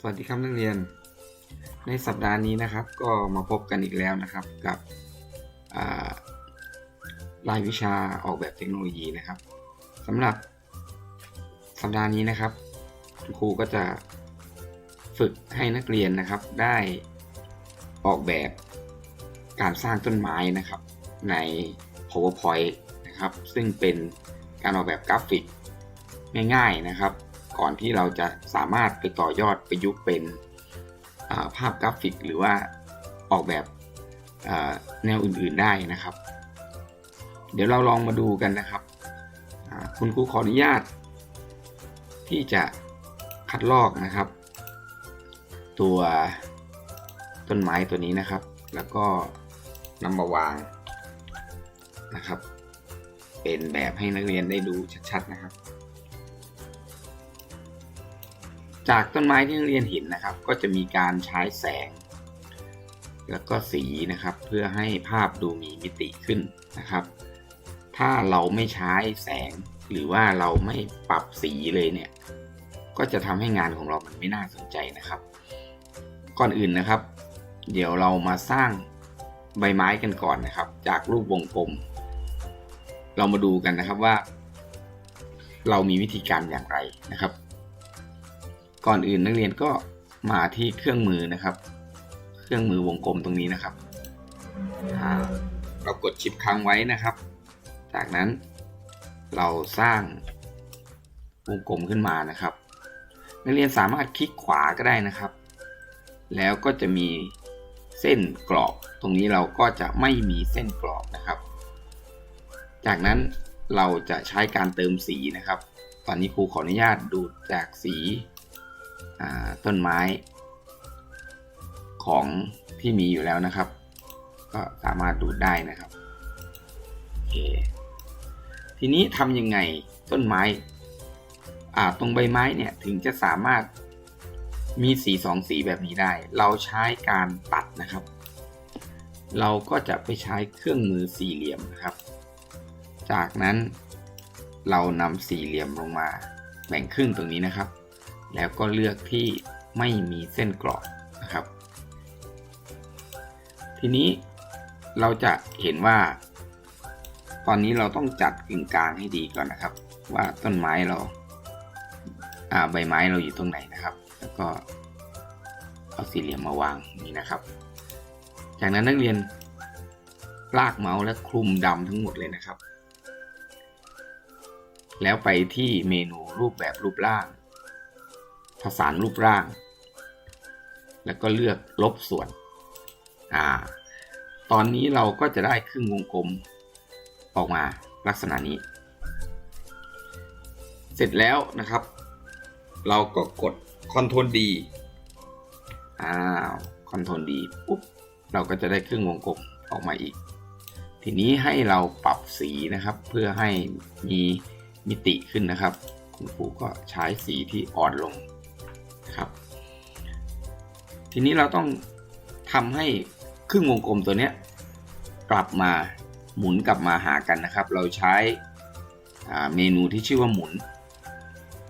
สวัสดีครับนักเรียน ในสัปดาห์นี้นะครับ ก็มาพบกันอีกแล้วนะครับกับรายวิชาออกแบบเทคโนโลยีนะครับสำหรับสัปดาห์นี้นะครับ ครูก็จะฝึกให้นักเรียนนะครับได้ออกแบบการสร้างต้นไม้นะครับใน PowerPoint นะครับ ซึ่งเป็นการออกแบบกราฟิกง่ายๆนะครับ ก่อนที่เราจะสามารถไปต่อยอดประยุกต์เป็นาภาพกราฟิก หรือว่าออกแบบแนวอื่นๆได้นะครับ เดี๋ยวเราลองมาดูกันนะครับ คุณครูขออนุญาต ที่จะคัดลอกนะครับ ตัวต้นไม้ตัวนี้นะครับ แล้วก็นำมาวางนะครับ เป็นแบบให้นักเรียนได้ดูชัดๆนะครับ จากต้นไม้ที่นักเรียนเห็นนะครับ ก็จะมีการใช้แสง แล้วก็สีนะครับ เพื่อให้ภาพดูมีมิติขึ้นนะครับ ถ้าเราไม่ใช้แสงหรือว่าเราไม่ปรับสีเลยเนี่ย ก็จะทำให้งานของเรามันไม่น่าสนใจนะครับ ก่อนอื่นนะครับ เดี๋ยวเรามาสร้างใบไม้กันก่อนนะครับ จากรูปวงกลม เรามาดูกันนะครับว่า เรามีวิธีการอย่างไรนะครับ ก่อนอื่นนักเรียนก็มาที่เครื่องมือนะครับ เครื่องมือวงกลมตรงนี้นะครับ เรากดชิปค้างไว้นะครับ จากนั้นเราสร้างวงกลมขึ้นมานะครับ นักเรียนสามารถคลิกขวาก็ได้นะครับ แล้วก็จะมีเส้นกรอบ ตรงนี้เราก็จะไม่มีเส้นกรอบนะครับ จากนั้นเราจะใช้การเติมสีนะครับ ตอนนี้ครูขออนุญาตดูดจากสี ต้นไม้ของที่มีอยู่แล้วนะครับ ก็สามารถดูดได้นะครับโอเคทีนี้ทำยังไงต้นไม้อ่าตรงใบไม้เนี่ยถึงจะสามารถมีสีสองสีแบบนี้ได้ เราใช้การตัดนะครับ เราก็จะไปใช้เครื่องมือสี่เหลี่ยมนะครับ จากนั้นเรานำสี่เหลี่ยมลงมาแบ่งครึ่งตรงนี้นะครับ แล้วก็เลือกที่ไม่มีเส้นกรอบนะครับ ทีนี้เราจะเห็นว่า ตอนนี้เราต้องจัดกึ่งกลางให้ดีก่อนนะครับ ว่าต้นไม้เราาใบไม้เราอยู่ตรงไหนนะครับ แล้วก็เอาสี่เหลี่ยมมาวางนี่นะครับ จากนั้นนักเรียนลากเมาส์และคลุมดำทั้งหมดเลยนะครับ แล้วไปที่เมนูรูปแบบรูปร่าง ผสานรูปร่าง แล้วก็เลือกลบส่วน อ่า ตอนนี้เราก็จะได้ครึ่งวงกลมออกมาลักษณะนี้ เสร็จแล้วนะครับ เราก็กด Ctrl D อ้าว Ctrl D ปุ๊บ เราก็จะได้ครึ่งวงกลมออกมาอีก ทีนี้ให้เราปรับสีนะครับ เพื่อให้มีมิติขึ้นนะครับ คุณครูก็ใช้สีที่อ่อนลง นะครับ ทีนี้เราต้องทำให้ครึ่งวงกลมตัวนี้กลับมาหมุนกลับมาหากันนะครับ เราใช้เมนูที่ชื่อว่าหมุน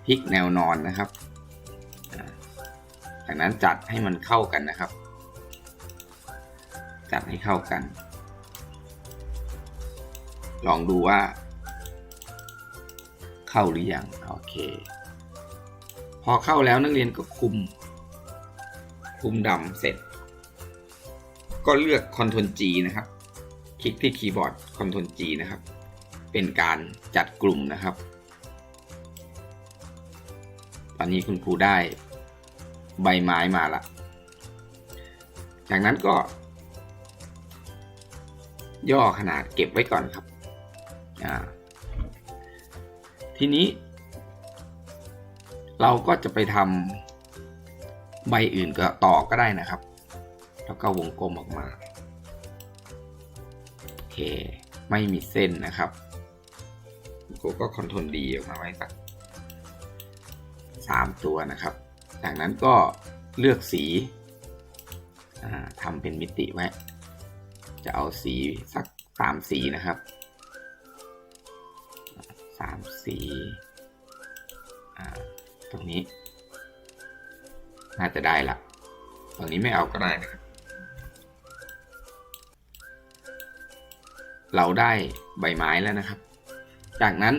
พลิกแนวนอนนะครับจากนั้นจัดให้มันเข้ากันนะครับ จัดให้เข้ากัน ลองดูว่า เข้าหรือยังโอเค อเข้าแล้วนักเรียนก็คุม คุมดำเสร็จ ก็เลือก Ctrl G นะครับ คลิกที่คีย์บอร์ด Ctrl G นะครับ เป็นการจัดกลุ่มนะครับ ตอนนี้คุณครูได้ใบไม้มาละ จากนั้นก็ ย่อขนาดเก็บไว้ก่อนครับ ทีนี้ เราก็จะไปทำใบอื่นก็ต่อก็ได้นะครับ แล้วก็วงกลมออกมาโอเคไม่มีเส้นนะครับกูก็คอนโทรลดีออกมาไว้สักสามตัวนะครับ จากนั้นก็เลือกสีทำเป็นมิติไว้ จะเอาสีสักสามสีนะครับสามสี ตรงนี้ น่าจะได้ละตอนนี้ไม่เอาก็ได้นะครับ เราได้ใบไม้แล้วนะครับ จากนั้น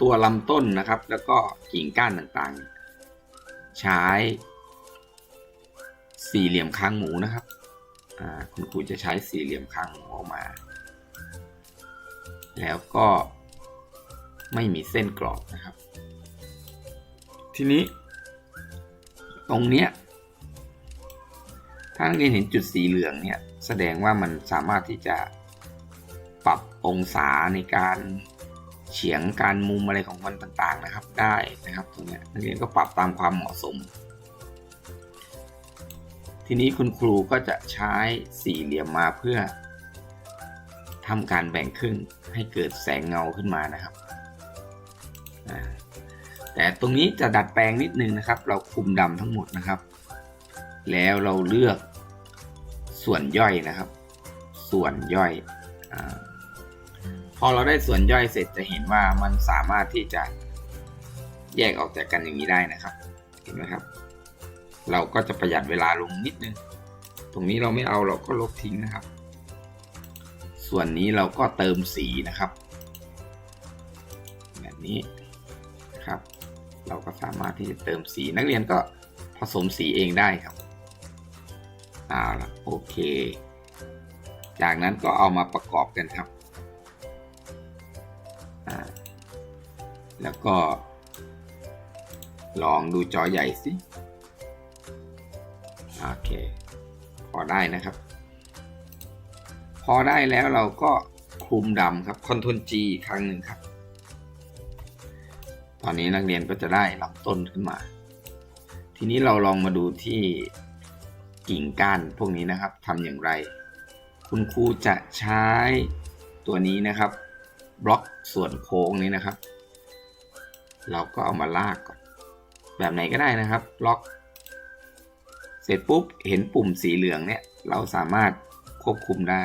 ตัวลำต้นนะครับ แล้วก็กิ่งก้านต่างๆ ใช้สี่เหลี่ยมคางหมูนะครับคุณครูจะใช้สี่เหลี่ยมคางหมูออกมา แล้วก็ไม่มีเส้นกรอบนะครับ ทีนี้ ตรงเนี้ยถ้านักเรียนเห็นจุดสีเหลืองเนี่ยแสดงว่ามันสามารถที่จะปรับองศาในการเฉียงการมุมอะไรของมันต่างๆนะครับ ได้นะครับตรงนี้นักเรียนก็ปรับตามความเหมาะสม ทีนี้คุณครูก็จะใช้สี่เหลี่ยมมาเพื่อทำการแบ่งครึ่งให้เกิดแสงเงาขึ้นมานะครับ แต่ตรงนี้จะดัดแปลงนิดนึงนะครับ เราคุมดำทั้งหมดนะครับ แล้วเราเลือกส่วนย่อยนะครับ ส่วนย่อยอพอเราได้ส่วนย่อยเสร็จจะเห็นว่ามันสามารถที่จะแยกออกจากกันอย่างนี้ได้นะครับ เห็นไหมครับ เราก็จะประหยัดเวลาลงนิดนึง ตรงนี้เราไม่เอาเราก็ลบทิ้งนะครับ ส่วนนี้เราก็เติมสีนะครับ แบบนี้นะครับ เราก็สามารถที่จะเติมสีนักเรียนก็ผสมสีเองได้ครับเอาละโอเค จากนั้นก็เอามาประกอบกันครับอ่าแล้วก็ ลองดูจอใหญ่สิ โอเค พอได้นะครับ พอได้แล้วเราก็คลุมดำครับ Ctrl G อีครั้งหนึ่งครับ ตอนนี้นักเรียนก็จะได้ลำต้นขึ้นมา ทีนี้เราลองมาดูที่กิ่งก้านพวกนี้นะครับทำอย่างไร คุณครูจะใช้ตัวนี้นะครับ บล็อกส่วนโค้งนี้นะครับ เราก็เอามาลากก่อน แบบไหนก็ได้นะครับบล็อก เสร็จปุ๊บเห็นปุ่มสีเหลืองเนี่ยเราสามารถควบคุมได้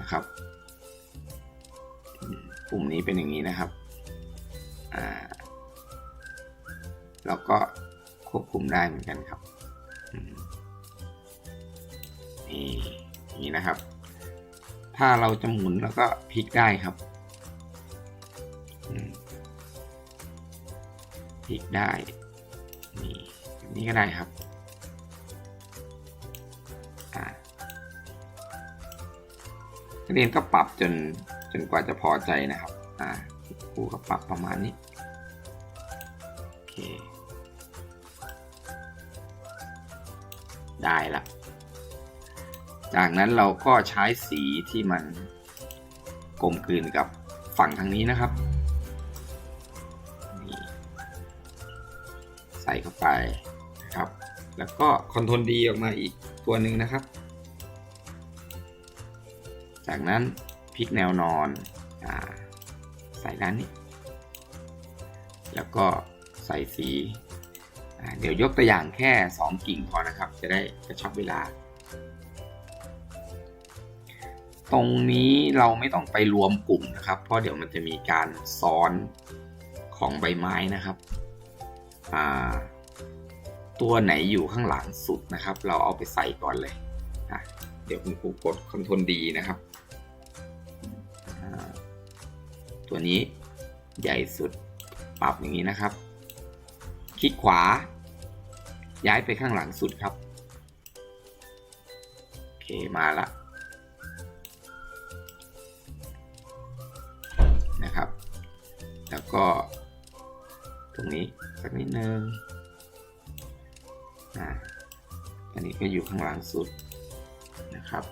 นะครับ ปุ่มนี้เป็นอย่างนี้นะครับ อ่า เราก็ควบคุมได้เหมือนกันครับนี่นี้นะครับ ถ้าเราจะหมุนแล้วก็พลิกได้ครับพลิกได้ นี่นี้ก็ได้ครับนักเรียนก็ปรับจนจนกว่าจะพอใจนะครับ อ่าครูก็ปรับประมาณนี้ โอเค ได้ละ จากนั้นเราก็ใช้สีที่มันกลมกลืนกับฝั่งทางนี้นะครับ ใส่เข้าไปนะครับ แล้วก็คอนโทรลดีออกมาอีกตัวหนึ่งนะครับ จากนั้นพลิกแนวนอนอใส่ด้านนี้ แล้วก็ใส่สี เดี๋ยวยกตัวอย่างแค่ 2 กิ่งพอนะครับ จะได้กระชับเวลา ตรงนี้เราไม่ต้องไปรวมกลุ่มนะครับ เพราะเดี๋ยวมันจะมีการซ้อนของใบไม้นะครับตัวไหนอยู่ข้างหลังสุดนะครับ เราเอาไปใส่ก่อนเลยอะเดี๋ยวคุณครูกดคอนโทรลดีนะครับ ตัวนี้ใหญ่สุดปรับอย่างนี้นะครับ คลิกขวา ย้ายไปข้างหลังสุดครับ เคมาละนะครับ แล้วก็ ตรงนี้สักนิดนึงอ่าอันนี้ก็อยู่ข้างหลังสุดนะครับ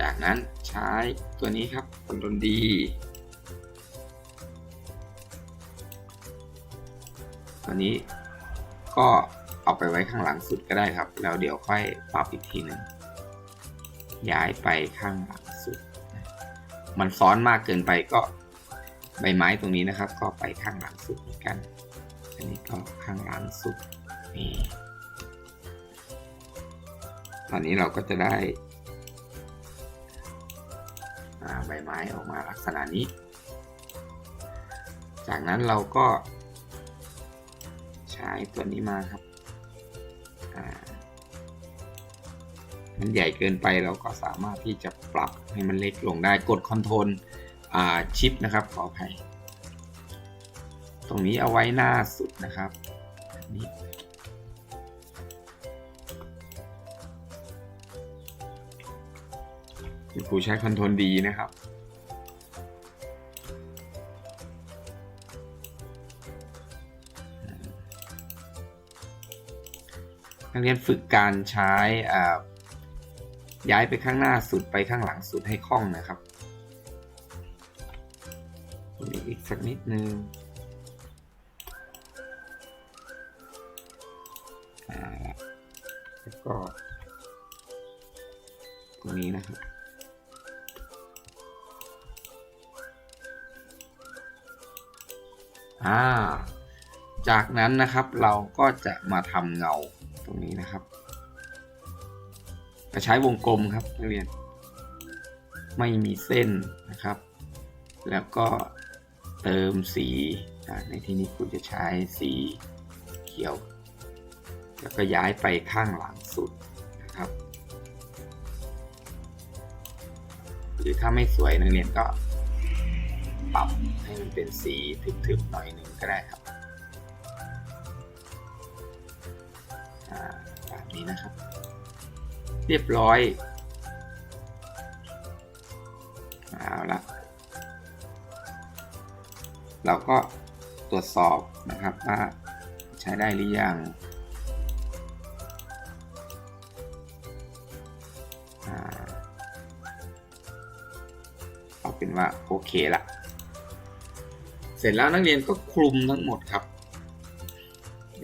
จากนั้นใช้ตัวนี้ครับคอนโทรลดีตัวนี้ ก็เอาไปไว้ข้างหลังสุดก็ได้ครับ แล้วเดี๋ยวค่อยปรับอีกทีหนึ่งย้ายไปข้างหลังสุด มันซ้อนมากเกินไปก็ใบไม้ตรงนี้นะครับ ก็ไปข้างหลังสุดเหมือนกัน อันนี้ก็ข้างหลังสุดนี่ตอนนี้เราก็จะได้ใบไม้ออกมาลักษณะนี้ จากนั้นเราก็ ใช้ตัวนี้มาครับมันใหญ่เกินไปเราก็สามารถที่จะปรับให้มันเล็กลงได้กดคอนโทรลชิปนะครับขออภัยตรงนี้เอาไว้หน้าสุดนะครับนนี้คุณครูใช้คอนโทรลดีนะครับ นักเรียนฝึกการใช้ย้ายไปข้างหน้าสุดไปข้างหลังสุดให้คล่องนะครับตรงนี้อีกสักนิดนึงแล้วก็ตรงนี้นะครับอ่าจากนั้นนะครับเราก็จะมาทำเงา รงนี้นะครับจะใช้วงกลมครับนักเรียน ไม่มีเส้นนะครับ แล้วก็เติมสีในที่นี้คุณจะใช้สีเขียว แล้วก็ย้ายไปข้างหลังสุดนะครับ หรือถ้าไม่สวยนักเรียนก็ปรับให้มันเป็นสีทึบๆหน่อยหนึ่งก็ได้ครับ นี้นะครับ เรียบร้อยเอาละเราก็ตรวจสอบนะครับว่าใช้ได้หรือยังเอาเป็นว่าโอเคละเสร็จแล้วนักเรียนก็คลุมทั้งหมดครับ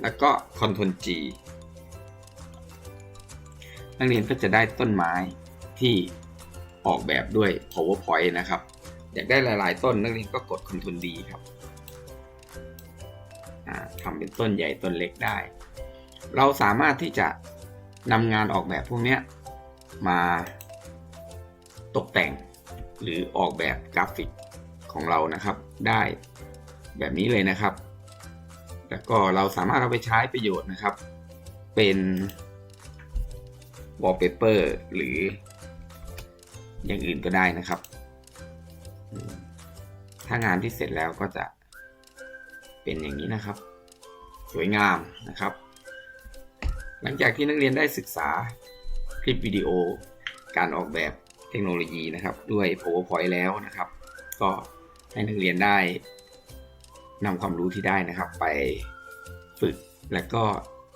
แล้วก็ Ctrl G นักเรียนก็จะได้ต้นไม้ที่ออกแบบด้วย PowerPoint นะครับ อยากได้หลาย ๆ ต้นนักเรียนก็กด Ctrl D ครับอ่าทำเป็นต้นใหญ่ต้นเล็กได้ เราสามารถที่จะนำงานออกแบบพวกนี้มาตกแต่งหรือออกแบบกราฟิกของเรานะครับ ได้แบบนี้เลยนะครับ แล้วก็เราสามารถเอาไปใช้ประโยชน์นะครับ เป็น wallpaper หรืออย่างอื่นก็ได้นะครับ ถ้างานที่เสร็จแล้วก็จะเป็นอย่างนี้นะครับ สวยงามนะครับ หลังจากที่นักเรียนได้ศึกษาคลิปวิดีโอการออกแบบเทคโนโลยีนะครับ ด้วย PowerPoint แล้วนะครับ ก็ให้นักเรียนได้นำความรู้ที่ได้นะครับ ไปฝึกและก็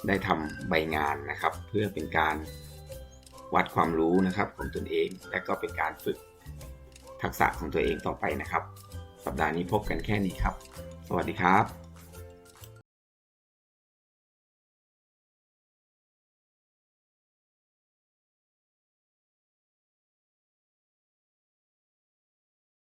ได้ทำใบงานนะครับ เพื่อเป็นการ วัดความรู้นะครับของตนเอง และก็เป็นการฝึกทักษะของตัวเองต่อไปนะครับ สัปดาห์นี้พบกันแค่นี้ครับ สวัสดีครับ